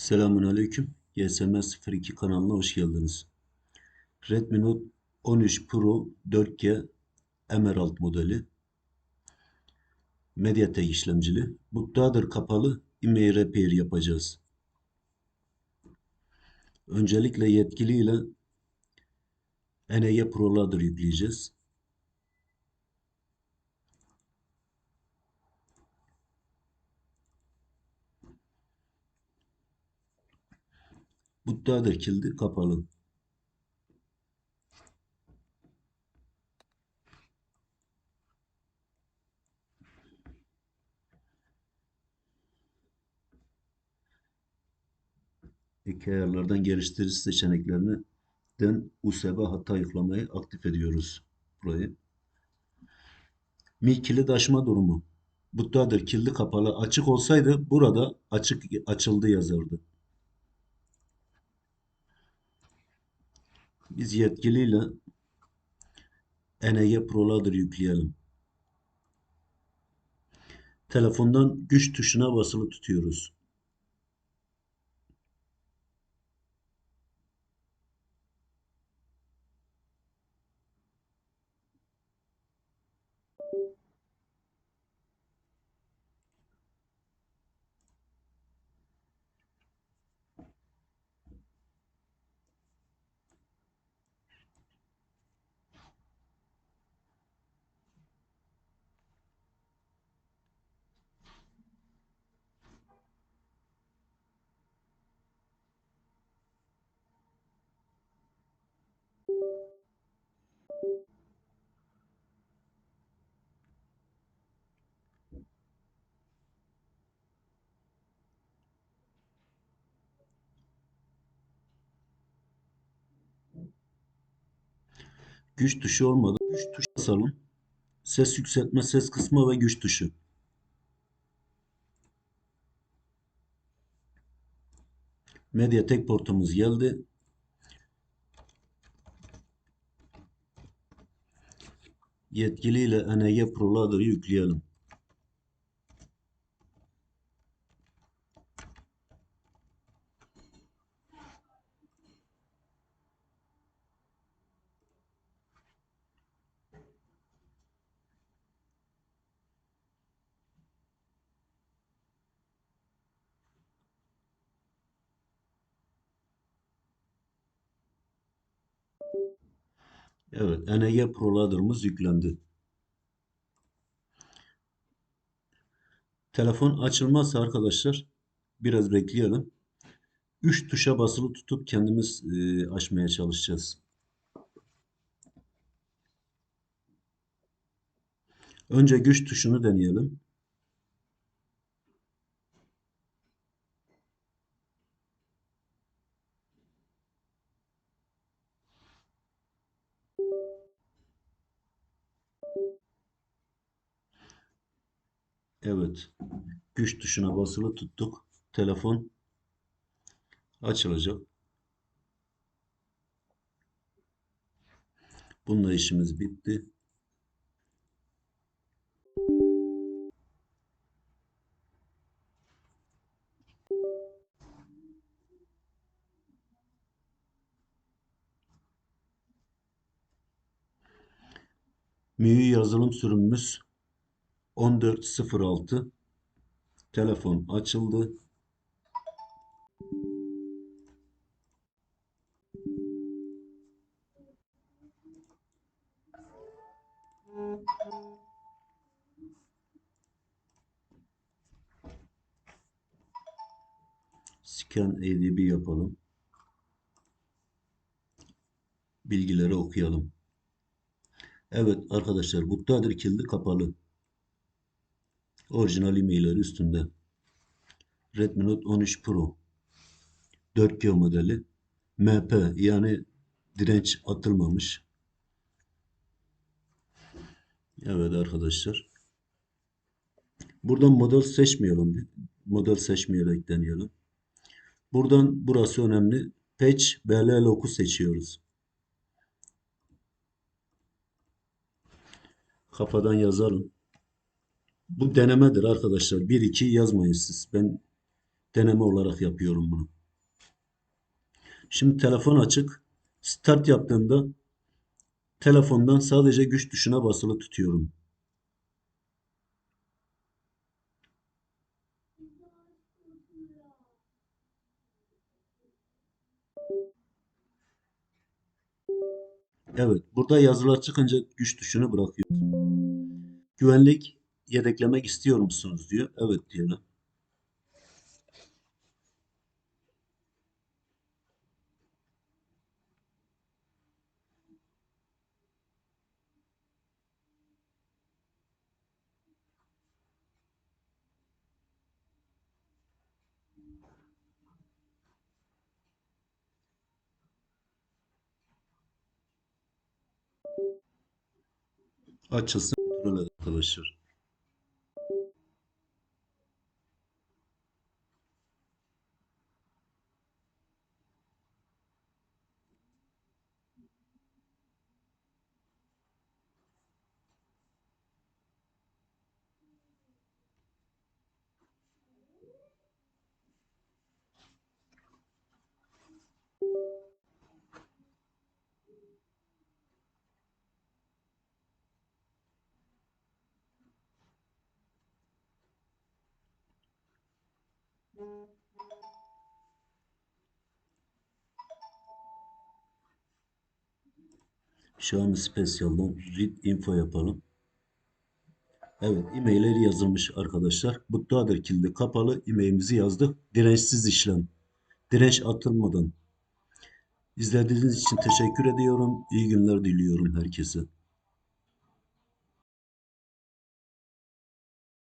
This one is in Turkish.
Selamun Aleyküm. GSM 02 kanalına hoş geldiniz. Redmi Note 13 Pro 4G Emerald modeli. Mediatek işlemcili. Bootloader kapalı IMEI Repair yapacağız. Öncelikle yetkiliyle NEG Pro Loader yükleyeceğiz. Bootloader kilidi kapalı. Ek ayarlardan geliştirici seçeneklerinden USB hata yıklamayı aktif ediyoruz burayı. Mi kilit açma durumu. Bootloader kilidi kapalı. Açık olsaydı burada açık açıldı yazardı. Biz yetkiliyle NEG Pro Loader yükleyelim. Telefondan güç tuşuna basılı tutuyoruz. Güç tuşu olmadı. Güç tuşu basalım. Ses yükseltme, ses kısma ve güç tuşu. Mediatek portumuz geldi. Yetkiliyle NEG Pro Loader'ı yükleyelim. Evet, NEG Pro Loader'ımız yüklendi. Telefon açılmazsa arkadaşlar biraz bekleyelim. 3 tuşa basılı tutup kendimiz e, açmaya çalışacağız. Önce güç tuşunu deneyelim. Evet. Güç tuşuna basılı tuttuk. Telefon açılacak. Bununla işimiz bitti. MIUI yazılım sürümümüz 14.06 Telefon açıldı. Scan ADB yapalım. Bilgileri okuyalım. Evet arkadaşlar bootloader kilidi kapalı. Orijinal e-mailleri üstünde. Redmi Note 13 Pro 4G modeli MP yani direnç atılmamış. Evet arkadaşlar. Buradan model seçmeyelim. Model seçmeyerek deneyelim. Buradan burası önemli. Patch BL Lock'u seçiyoruz. Kafadan yazalım. Bu denemedir arkadaşlar. 1-2 yazmayın siz. Ben Deneme olarak yapıyorum bunu. Şimdi telefon açık. Start yaptığımda telefondan sadece güç tuşuna basılı tutuyorum. Evet, burada yazılar çıkınca güç tuşunu bırakıyor. Güvenlik yedeklemek istiyor musunuz diyor. Evet diyelim. Açılsın kontrol et Xiaomi Special'dan read info yapalım. Evet, e-mailleri yazılmış arkadaşlar. Butluadır kilidi kapalı. E-mailimizi yazdık. Dirençsiz işlem. Direnç atılmadan. İzlediğiniz için teşekkür ediyorum. İyi günler diliyorum herkese.